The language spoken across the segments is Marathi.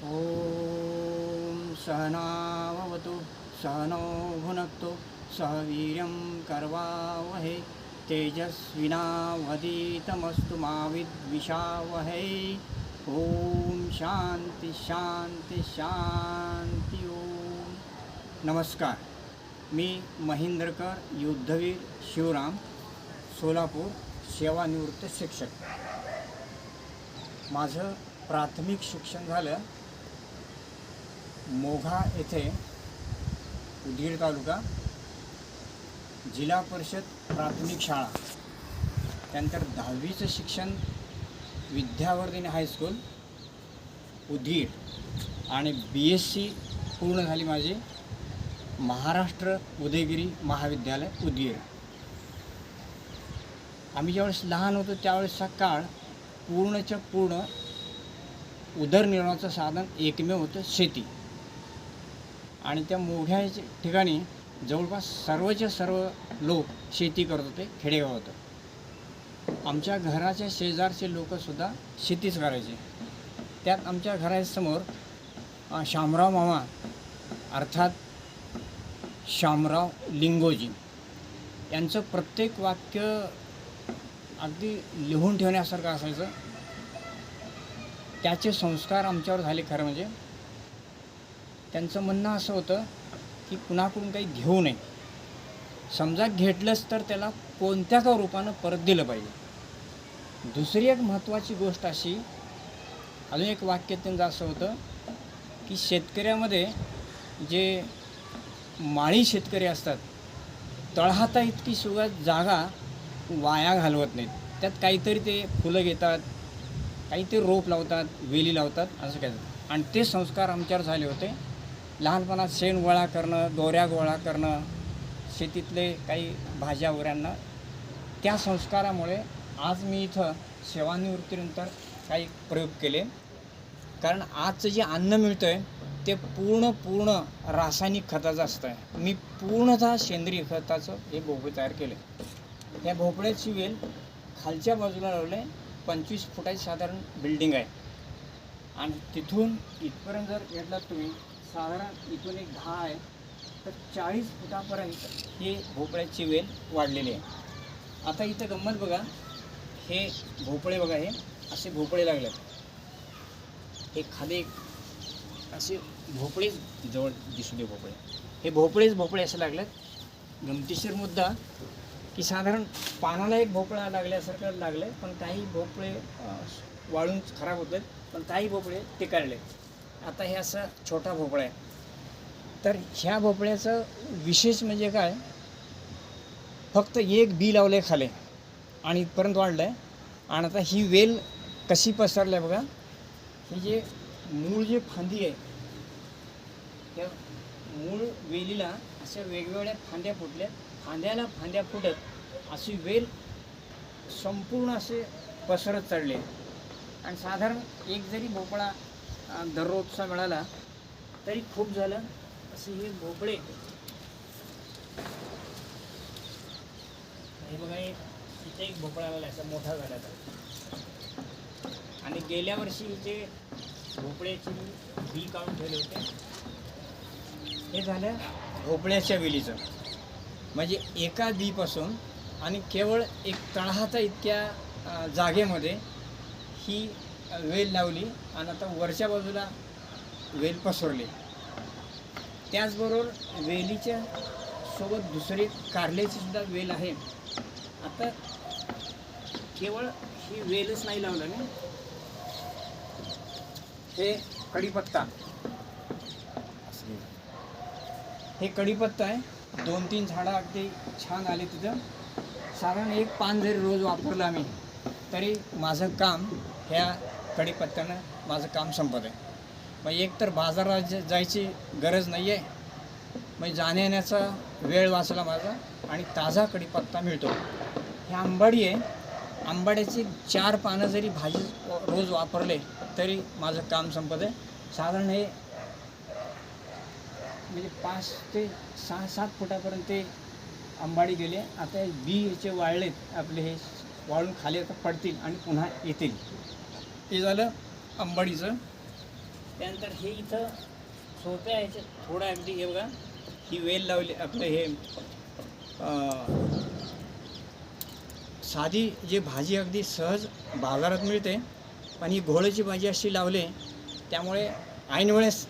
ॐ सहनावतु सहनो भुनक्तु सह वीर्यं कर्वावहै तेजस्विनावधीतमस्तु मा विद्विषावहै। ॐ शांती शांती शांती ओम नमस्कार मी महेंद्रकर युद्धवीर शिवराम सोलापूर सेवानिवृत्त शिक्षक। माझं प्राथमिक शिक्षण झालं मोघा येथे उदगीर तालुका जिल्हा परिषद प्राथमिक शाळा त्यानंतर दहावीचं शिक्षण विद्यावर्धिनी हायस्कूल उदगीर आणि बी एस सी पूर्ण झाली माझी महाराष्ट्र उदयगिरी महाविद्यालय उदगीर. आम्ही ज्यावेळेस लहान होतो त्यावेळेसचा काळ पूर्णच्या पूर्ण उदरनिर्वाहाचं साधन एकमेव होतं शेती. आणि त्या मोठ्या ठिकाणी जवळपास सर्वच्या सर्व लोक शेती करत होते खेडेगाव होतं. आमच्या घराच्या शेजारचे लोकसुद्धा शेतीच करायचे. त्यात आमच्या घरासमोर शामराव मामा अर्थात शामराव लिंगोजी यांचं प्रत्येक वाक्य अगदी लिहून ठेवण्यासारखं असायचं. त्याचे संस्कार आमच्यावर झाले खरं म्हणजे. त्यांचं म्हणणं असं होतं की कुणाकडून काही घेऊ नये. समजा घेतलंच तर त्याला कोणत्या का रूपानं परत दिलं पाहिजे. दुसरी एक महत्त्वाची गोष्ट अशी अजून एक वाक्य त्यांचं असं होतं की शेतकऱ्यामध्ये जे माळी शेतकरी असतात तळहाता इतकी सुद्धा जागा वाया घालवत नाहीत. त्यात काहीतरी ते फुलं घेतात काही ते रोप लावतात वेली लावतात असं काय. आणि ते संस्कार आमच्यावर झाले होते. लहानपणात शेण गोळा करणं दोऱ्या गोळा करणं शेतीतले काही भाज्या वगैरेंना त्या संस्कारामुळे आज मी इथं सेवानिवृत्तीनंतर काही प्रयोग केले. कारण आजचं जे अन्न मिळतं आहे ते पूर्ण पूर्ण रासायनिक खताचं असतं आहे मी पूर्णतः सेंद्रिय खताचं हे भोपळे तयार केले. या भोपळ्याची वेल खालच्या बाजूला लावले पंचवीस फुटाची साधारण बिल्डिंग आहे. आणि तिथून इथपर्यंत जर घेतलात तुम्ही साधारण इथून एक दहा आहे तर चाळीस फुटापर्यंत हे भोपळ्याची वेल वाढलेली आहे. आता इथं गंमत बघा हे भोपळे बघा हे असे भोपळे लागलेत. हे खाली एक असे भोपळेच जवळ दिसू दे भोपळे. हे भोपळेच भोपळे असे लागलेत. गमतीशीर मुद्दा की साधारण पानाला एक भोपळा लागल्यासारखं लागलं पण काही भोपळे वाळून खराब होत आहेत पण काही भोपळे ते काढले आता हे असं छोटा भोपळा आहे. तर ह्या भोपळ्याचं विशेष म्हणजे काय? फक्त एक बी लावलं आहे खाले. आणि इथपर्यंत वाढलं आहे आणि आता ही वेल कशी पसरली आहे बघा? ही जे मूळ जे फांदी आहे त्या मूळ वेलीला अशा वेगवेगळ्या फांद्या फुटल्या. फांद्याला फांद्या फुटत अशी वेल संपूर्ण असे पसरत चढले आणि साधारण एक जरी भोपळा दररोजचा मिळाला. तरी खूप झालं. असे हे भोपळे. हे बघा इथे एक भोपळा आलेला असा मोठा झाला तर आणि गेल्या वर्षी इथे भोपळ्याची बी काढून ठेवले होते. हे झालं भोपळ्याच्या वेलीचं. म्हणजे एका बीपासून आणि केवळ एक तळहाचा इतक्या जागेमध्ये ही वेल लावली आणि आता वरच्या बाजूला वेल पसरली. त्याचबरोबर वेलीच्या सोबत दुसरी कारल्याची सुद्धा वेल आहे. आता केवळ ही वेलच नाही लावलं ना हे कढीपत्ता हे कढीपत्ता आहे. दोन तीन झाडं अगदी छान आले तिथं. साधारण एक पान जरी रोज वापरलं आम्ही तरी माझं काम ह्या कढीपत्त्यानं माझं काम संपत आहे. मग एक तर बाजारात जायची गरज नाही आहे मग जाण्या येण्याचा वेळ वाचला माझा आणि ताजा कढीपत्ता मिळतो. हे आंबाडी आहे. आंबाड्याची चार पानं जरी भाजी रोज वापरले तरी माझं काम संपत आहे. साधारण हे म्हणजे पाच ते सहा सात फुटापर्यंत ते आंबाडी गेले. आता बी याचे वाळलेत. आपले हे वाळून खाली आता पडतील आणि पुन्हा येतील. हे झालं अंबाडीचं त्यानंतर हे इथं सोप्या ह्याच्या थोडं अगदी हे बघा ही वेल लावली आपलं हे साधी जी भाजी अगदी सहज बाजारात मिळते पण ही घोळची भाजी अशी लावली त्यामुळे ऐनवेळेस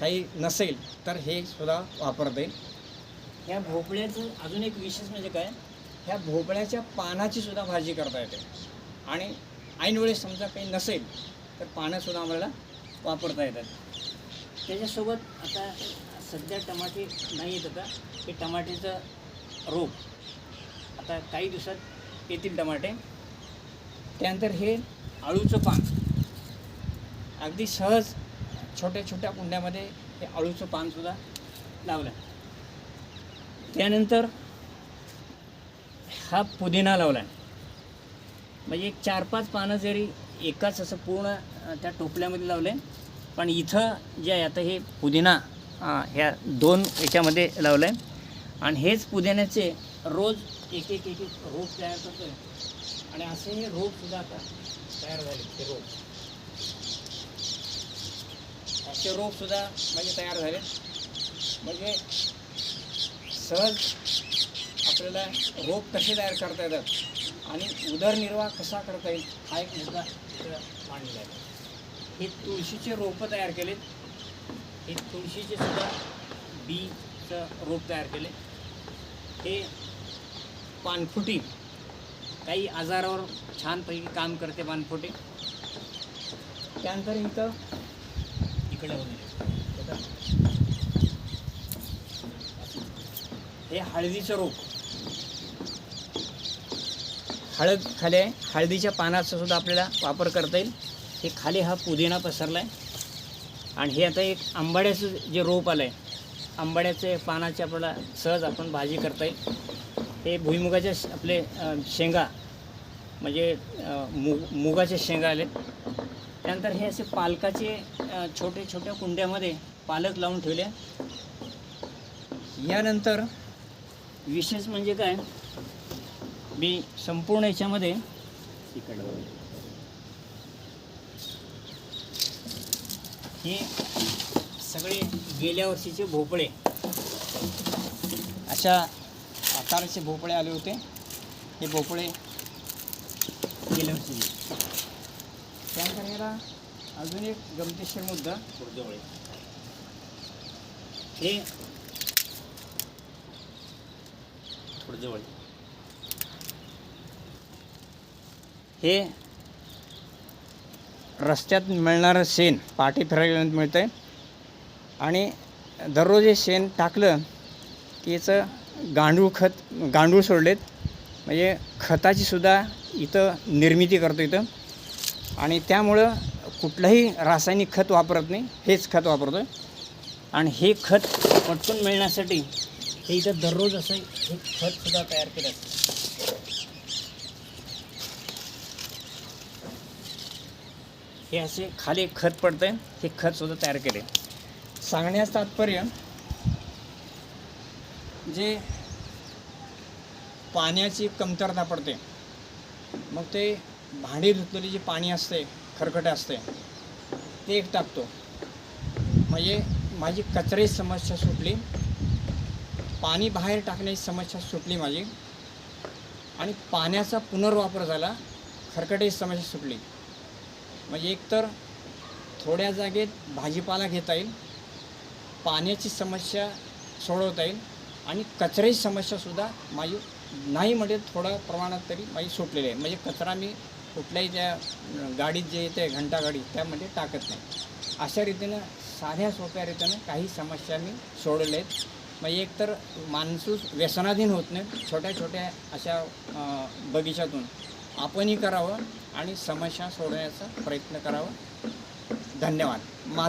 काही नसेल तर हे सुद्धा वापरता. येईल ह्या भोपळ्याचं अजून एक विशेष म्हणजे काय ह्या भोपळ्याच्या पानाची सुद्धा भाजी करता येते. आणि ऐनवेळेस समजा काही नसेल तर पानंसुद्धा आम्हाला वापरता येतात. त्याच्यासोबत आता सध्या टमाटे नाही येत आता. हे टमाटेचं रोप आता काही दिवसात येतील टमाटे. त्यानंतर हे आळूचं पान. अगदी सहज छोट्या छोट्या कुंड्यामध्ये हे आळूचं पानसुद्धा लावलं. त्यानंतर हा पुदिना लावला. म्हणजे एक चार पाच पानं जरी एकाच असं पूर्ण त्या टोपल्यामध्ये लावले पण इथं जे आहे आता हे पुदिना ह्या दोन याच्यामध्ये लावलं आहे आणि हेच पुदिन्याचे रोज एक एक एक एक रोप तयार करतोय. आणि असे हे रोपसुद्धा आता तयार झाले ते रोप. असे रोपसुद्धा म्हणजे तयार झाले. म्हणजे सहज आपल्याला रोप कसे तयार करता येतात? आणि उदरनिर्वाह कसा करता येईल हा एक मुद्दा इथं मांडलेला आहे. हे तुळशीचे रोपं तयार केलेत. हे तुळशीचे सुद्धा बीचं रोप तयार केले. हे पानफुटी काही आजारावर छानपैकी काम करते पानफुटी. त्यानंतर इथं इकडे होऊन हे हळदीचं रोप. हळद खाली आहे हळदीच्या पानाचा सुद्धा आपल्याला वापर करता येईल. हे खाली हा पुदिना पसरला आहे आणि हे आता एक आंबाड्याचं जे रोप आलं आहे आंबाड्याचे पानाचे आपल्याला सहज आपण भाजी करता येईल. हे भुईमुगाच्या आपले शेंगा म्हणजे मु मुगाच्या मुगाचे शेंगा आले त्यानंतर हे असे पालकाचे छोटे छोट्या कुंड्यामध्ये पालक लावून ठेवले. यानंतर विशेष म्हणजे काय मी संपूर्ण याच्यामध्ये हे सगळे गेल्या वर्षीचे भोपळे अशा आकाराचे भोपळे आले होते. हे भोपळे गेल्या वर्षीचे त्यानंतर याला अजून एक गमतीशीर मुद्दा. हे थोडं जवळ हे रस्त्यात मिळणारं शेण पाठी फिरायला मिळतं आहे आणि दररोज हे शेण टाकलं की याचं गांडूळ खत गांडूळ सोडलेत. म्हणजे खताची सुद्धा इथं निर्मिती करतो इथं. आणि त्यामुळं कुठलंही रासायनिक खत वापरत नाही हेच खत वापरतो आहे आणि हे खत पटकून मिळण्यासाठी हे इथं दररोज असं हे खतसुद्धा तयार केलं असतं हे असे खाली एक खत पडतंय. हे खतसुद्धा तयार केले सांगण्याचं तात्पर्य जे पाण्याची कमतरता पडते मग ते भांडी धुतलेली जे पाणी असते खरखट असते ते एक टाकतो. म्हणजे माझी कचऱ्याची समस्या सुटली. पाणी बाहेर टाकण्याची समस्या सुटली माझी. आणि पाण्याचा पुनर्वापर झाला खरकटीची समस्या सुटली. म्हणजे एकतर थोड्या जागेत भाजीपाला घेता येईल पाण्याची समस्या सोडवता येईल आणि कचऱ्याची समस्यासुद्धा माझी नाही म्हणजे थोड्या प्रमाणात तरी माझी सुटलेली आहे. म्हणजे कचरा मी कुठल्याही त्या गाडीत जे येते घंटा गाडी त्यामध्ये टाकत नाही. अशा रीतीनं साध्या सोप्या रीतीनं काही समस्या मी सोडवल्या आहेत. म्हणजे एकतर माणसूस व्यसनाधीन होत नाही छोट्या छोट्या अशा बगीचातून आपणही करावं आणि समस्या सोडवण्याचा प्रयत्न करावा. धन्यवाद. मा